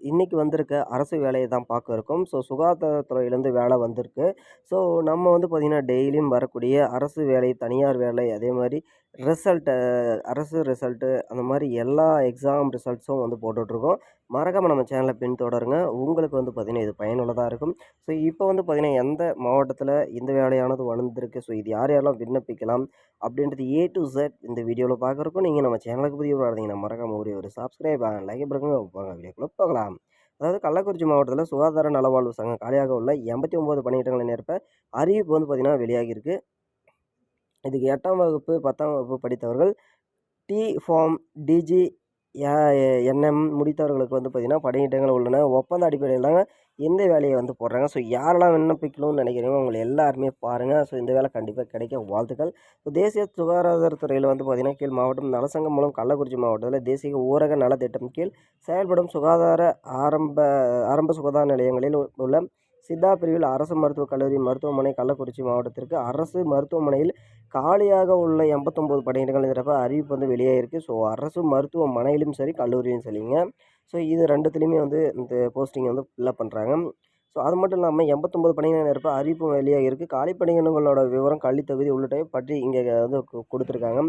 இன்றைக்கி வந்திருக்க அரசு வேலையை தான் பார்க்க இருக்கோம். ஸோ சுகாதாரத்துறையிலேருந்து வேலை வந்திருக்கு. ஸோ நம்ம வந்து பார்த்திங்கன்னா டெய்லியும் வரக்கூடிய அரசு வேலை தனியார் வேலை அதே மாதிரி ரிசல்ட்டு அரசு ரிசல்ட்டு அந்த மாதிரி எல்லா எக்ஸாம் ரிசல்ட்ஸும் வந்து போட்டுட்ருக்கோம். மறக்காமல் நம்ம சேனலை பின்தொடருங்க. உங்களுக்கு வந்து பார்த்திங்கன்னா இது பயனுள்ளதாக இருக்கும். ஸோ இப்போ வந்து பார்த்திங்கன்னா எந்த மாவட்டத்தில் இந்த வேலையானது வளர்ந்துருக்கு? ஸோ இது யார் யாரெல்லாம் விண்ணப்பிக்கலாம்? அப்படின்றது ஏ டு ஜெட் இந்த வீடியோவில் பார்க்குறக்கும் நீங்கள் நம்ம சேனலுக்கு புதிய இருந்தீங்கன்னா மறக்காமல் ஒரே ஒரு சப்ஸ்கிரைப் லைக் பண்ணுங்க வாங்க வீடியோக்குள்ள போகலாம். அதாவது கள்ளக்குறிச்சி மாவட்டத்தில் சுகாதார நலவாழ்வு சங்கம் காலியாக உள்ள எண்பத்தி ஒம்பது பணியிடங்களை நிரப்ப அறிவிப்பு வந்து பார்த்திங்கன்னா வெளியாகியிருக்கு. இதுக்கு எட்டாம் வகுப்பு பத்தாம் வகுப்பு படித்தவர்கள் டி ஃபார்ம் டிஜி என்எம் முடித்தவர்களுக்கு வந்து பார்த்திங்கன்னா பணியிடங்கள் உள்ளன. ஒப்பந்த அடிப்படையில் தாங்க இந்த வேலையை வந்து போடுறாங்க? ஸோ யாரெல்லாம் விண்ணப்பிக்கணும்னு நினைக்கிறீங்க உங்களை எல்லாருமே பாருங்கள் ஸோ இந்த வேலை கண்டிப்பாக கிடைக்க வாழ்த்துக்கள். ஸோ தேசிய சுகாதாரத்துறையில் வந்து பார்த்திங்கன்னா கீழ் மாவட்டம் நலசங்கம் மூலம் கள்ளக்குறிச்சி மாவட்டத்தில் தேசிய ஊரக நலத்திட்டம் கீழ் செயல்படும் சுகாதார ஆரம்ப ஆரம்ப சுகாதார நிலையங்களில் உள்ள சித்தா பிரிவில் அரசு மருத்துவக் கல்லூரி மருத்துவமனை கள்ளக்குறிச்சி மாவட்டத்திற்கு அரசு மருத்துவமனையில் காலியாக உள்ள எண்பத்தொம்போது பணியிடங்கள் நிரப்ப அறிவிப்பு வந்து வெளியாகிருக்கு ஸோ அரசு மருத்துவமனையிலும் சரி கல்லூரியும் சரிங்க. ஸோ இது ரெண்டுத்துலேயுமே வந்து இந்த போஸ்டிங்கை வந்து ஃபில்லப் பண்ணுறாங்க ஸோ அது மட்டும் இல்லாமல் எண்பத்தொம்பது பணியிடங்கள் இருப்ப அறிவிப்பு வெளியாக இருக்குது காலி பணியிடங்களோட விவரம் கல்வி தகுதி உள்ளிட்ட பற்றி இங்கே வந்து கொடுத்துருக்காங்க.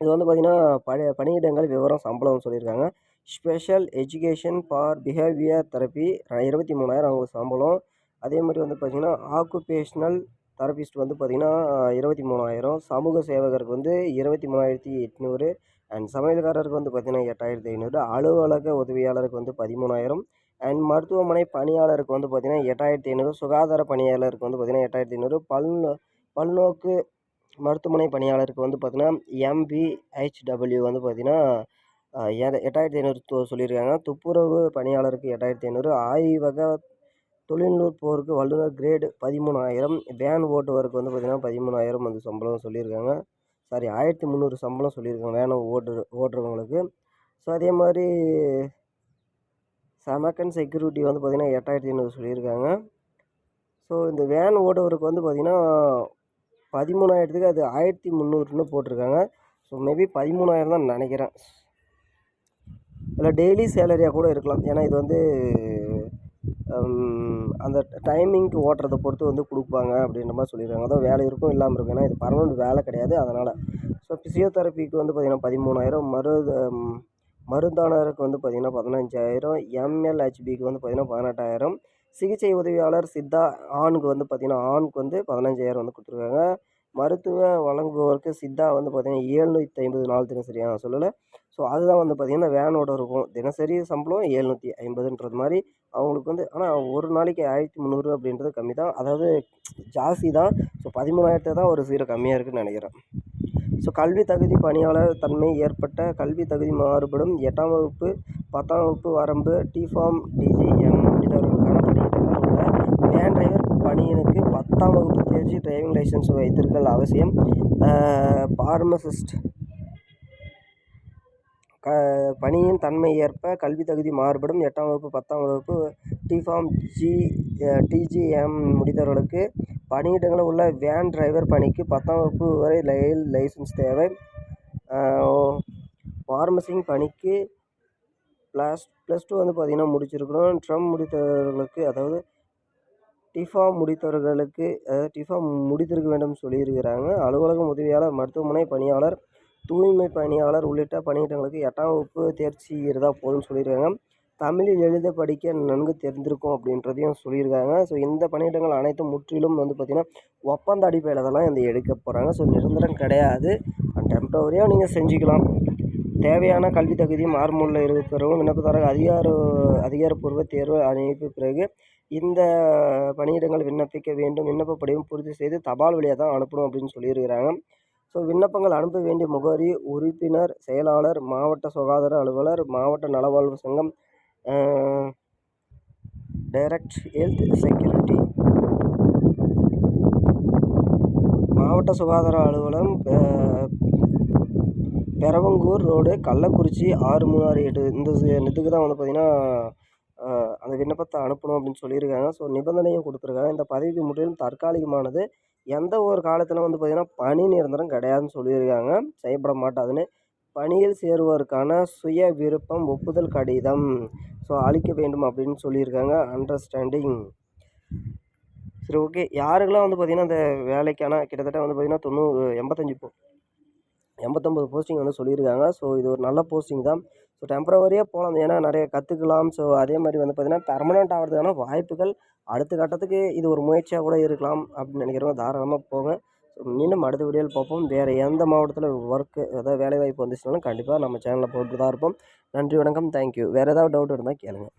இது வந்து பார்த்திங்கன்னா பழைய பணியிடங்கள் விவரம் சம்பளம்னு சொல்லியிருக்காங்க. Special education for behaviour therapy இருபத்தி மூணாயிரம் அவங்களுக்கு சம்பளம். அதே மாதிரி வந்து பார்த்திங்கன்னா ஆக்குபேஷ்னல் தெரபிஸ்ட் வந்து பார்த்திங்கன்னா இருபத்தி மூணாயிரம். சமூக சேவகருக்கு வந்து இருபத்தி மூணாயிரத்தி எட்நூறு. அண்ட் சமையல்காரருக்கு வந்து பார்த்திங்கன்னா எட்டாயிரத்தி ஐநூறு அலுவலக உதவியாளருக்கு வந்து பதிமூணாயிரம். அண்ட் மருத்துவமனை பணியாளருக்கு வந்து பார்த்திங்கன்னா எட்டாயிரத்தி ஐநூறு சுகாதார பணியாளருக்கு வந்து பார்த்திங்கன்னா எட்டாயிரத்தி ஐநூறு பல்நோ பல்நோக்கு மருத்துவமனை பணியாளருக்கு வந்து பார்த்திங்கன்னா எம்பிஹெச்டபிள்யூ வந்து பார்த்திங்கன்னா எட்டாயிரத்தி ஐநூறு சொல்லியிருக்காங்க. துப்புரவு பணியாளருக்கு எட்டாயிரத்தி ஐநூறு ஆய்வக தொழில்நுட்போருக்கு வல்லுநர் கிரேடு பதிமூணாயிரம் வேன் ஓட்டுவருக்கு வந்து பார்த்திங்கன்னா பதிமூணாயிரம் வந்து சம்பளம் சொல்லியிருக்காங்க. சாரி ஆயிரத்தி முந்நூறு சம்பளம் சொல்லியிருக்காங்க வேன் ஓடுற ஓடுறவங்களுக்கு. ஸோ அதே மாதிரி செமக்கன் செக்யூரிட்டி வந்து பார்த்திங்கன்னா எட்டாயிரத்தி ஐநூறு சொல்லியிருக்காங்க. ஸோ இந்த வேன் ஓடுறவருக்கு வந்து பார்த்திங்கன்னா பதிமூணாயிரத்துக்கு அது ஆயிரத்தி முந்நூறுன்னு போட்டிருக்காங்க. ஸோ மேபி பதிமூணாயிரம் தான் நினைக்கிறேன். இல்லை டெய்லி சேலரியாக கூட இருக்கலாம். ஏன்னா இது வந்து அந்த டைமிங்க்கு ஓட்டுறதை பொறுத்து வந்து கொடுப்பாங்க அப்படின்ற மாதிரி சொல்லிடுறாங்க அதான் வேலை இருக்கும் இல்லாமல் இருக்கும். ஏன்னா இது பர்மனெண்ட் வேலை கிடையாது அதனால். ஸோ ஃபிசியோதெரப்பிக்கு வந்து பார்த்திங்கன்னா பதிமூணாயிரம் மரு மருந்தானருக்கு வந்து பார்த்திங்கன்னா பதினஞ்சாயிரம். எம்எல்ஹெச்பிக்கு வந்து பார்த்திங்கன்னா பதினெட்டாயிரம். சிகிச்சை உதவியாளர் சித்தா ஆணுக்கு வந்து பார்த்திங்கன்னா ஆணுக்கு வந்து பதினஞ்சாயிரம் வந்து கொடுத்துருக்காங்க. மருத்துவ வழங்குவோருக்கு சித்தா வந்து பார்த்திங்கன்னா ஏழ்நூற்றி ஐம்பது நாள் தினசரி. சொல்லலை. ஸோ அதுதான் வந்து பார்த்திங்கன்னா வேனோட இருக்கும். தினசரி சம்பளம் ஏழ்நூற்றி ஐம்பதுன்றது மாதிரி அவங்களுக்கு வந்து ஆனால் ஒரு நாளைக்கு ஆயிரத்தி முந்நூறு அப்படின்றது கம்மி தான். அதாவது ஜாஸ்தி தான். ஸோ பதிமூணாயிரத்தை தான் ஒரு சீரை கம்மியாக இருக்குதுன்னு நினைக்கிறேன். ஸோ கல்வி தகுதி பணியாளர் தன்மை ஏற்பட்ட கல்வி தகுதி மாறுபடும். எட்டாம் வகுப்பு பத்தாம் வகுப்பு வரம்பு டிஃபார்ம் டிஜிஎம் முடித்தவர்களுக்கான பணியிடங்கள் உள்ள வேன் டிரைவர் பணியனுக்கு பத்தாம் வகுப்பு தேர்ச்சி டிரைவிங் லைசன்ஸ் வைத்திருத்தல் அவசியம். ஃபார்மசிஸ்ட் க பணியின் தன்மை ஏற்ப கல்வி தகுதி மாறுபடும். எட்டாம் வகுப்பு பத்தாம் வகுப்பு டிஃபார்ம் ஜி டிஜிஎம் முடித்தவர்களுக்கு பணியிடங்களில் உள்ள வேன் டிரைவர் பணிக்கு பத்தாம் வகுப்பு வரை லை லைசன்ஸ் தேவை. ஃபார்மசிங் பணிக்கு ப்ளஸ் ப்ளஸ் டூ வந்து பார்த்திங்கன்னா முடிச்சிருக்கணும் ட்ரம் முடித்தவர்களுக்கு அதாவது டிஃபா முடித்தவர்களுக்கு அதாவது டிஃபா முடித்திருக்க வேண்டும் சொல்லியிருக்கிறாங்க. அலுவலகம் உதவியாளர் மருத்துவமனை பணியாளர் தூய்மை பணியாளர் உள்ளிட்ட பணியிடங்களுக்கு எட்டாம் வகுப்பு தேர்ச்சி இருந்தால் போதும்னு சொல்லியிருக்காங்க. தமிழில் எழுத படிக்க நன்கு தெரிந்திருக்கும் அப்படின்றதையும் சொல்லியிருக்காங்க. ஸோ இந்த பணியிடங்கள் அனைத்தும் முற்றிலும் வந்து பார்த்திங்கன்னா ஒப்பந்த அடிப்படையில் தான் இந்த எடுக்க போகிறாங்க ஸோ நிரந்தரம் கிடையாது. டெம்பரவரியாக நீங்கள் செஞ்சுக்கலாம். தேவையான கல்வி தகுதியும் மார்மூலில் இருக்கிறவங்க விண்ணப்பதாரர் அதிகார அதிகாரப்பூர்வ தேர்வு அனுப்பி பிறகு இந்த பணியிடங்கள் விண்ணப்பிக்க வேண்டும் விண்ணப்ப படிவம் பூர்த்தி செய்து தபால் வழியாக தான் அனுப்பணும் அப்படின்னு சொல்லியிருக்கிறாங்க. ஸோ விண்ணப்பங்கள் அனுப்ப வேண்டிய முகவரி உறுப்பினர் செயலாளர் மாவட்ட சுகாதார அலுவலர் மாவட்ட நலவாழ்வு சங்கம் டைரக்ட் ஹெல்த் செக்யூரிட்டி. மாவட்ட சுகாதார அலுவலகம் பெ- பெரவங்கூர் ரோடு கள்ளக்குறிச்சி ஆறு மூணு ஆறு எட்டு இந்த இதுக்கு தான் வந்து பார்த்திங்கன்னா அந்த விண்ணப்பத்தை அனுப்பணும் அப்படின்னு சொல்லியிருக்காங்க. ஸோ நிபந்தனையும் கொடுத்துருக்காங்க. இந்த பதவிக்கு முற்றிலும் தற்காலிகமானது. எந்த ஒரு காலத்தில் வந்து பார்த்திங்கன்னா பணி நிரந்தரம் கிடையாதுன்னு சொல்லியிருக்காங்க. செய்யப்பட மாட்டாதுன்னு. பணியில் சேருவதற்கான சுய விருப்பம் ஒப்புதல் கடிதம். ஸோ அளிக்க வேண்டும் அப்படின்னு சொல்லியிருக்காங்க. அண்டர்ஸ்டாண்டிங் சரி ஓகே யாருக்கெல்லாம் வந்து பார்த்திங்கன்னா அந்த வேலைக்கான கிட்டத்தட்ட வந்து பார்த்திங்கன்னா தொண்ணூறு எண்பத்தஞ்சு போ எண்பத்தொம்பது போஸ்டிங் வந்து சொல்லியிருக்காங்க. ஸோ இது ஒரு நல்ல போஸ்டிங் தான். ஸோ டெம்பரவரியாக போகலாம் ஏன்னா நிறைய கற்றுக்கலாம் ஸோ அதே மாதிரி வந்து பார்த்திங்கன்னா பெர்மனெண்ட் ஆகிறதுக்கான வாய்ப்புகள் அடுத்த கட்டத்துக்கு இது ஒரு முயற்சியாக கூட இருக்கலாம் அப்படின்னு நினைக்கிறவங்க தாராளமாக போங்க. ஸோ மீண்டும் அடுத்த வீடியோவில் பார்ப்போம். வேறு எந்த மாவட்டத்தில் ஒர்க்கு அதாவது வேலைவாய்ப்பு வந்துச்சுனாலும் கண்டிப்பாக நம்ம சேனலில் போட்டு தான் இருப்போம். நன்றி வணக்கம். தேங்க்யூ வேறு ஏதாவது டவுட் இருந்தால் கேளுங்கள்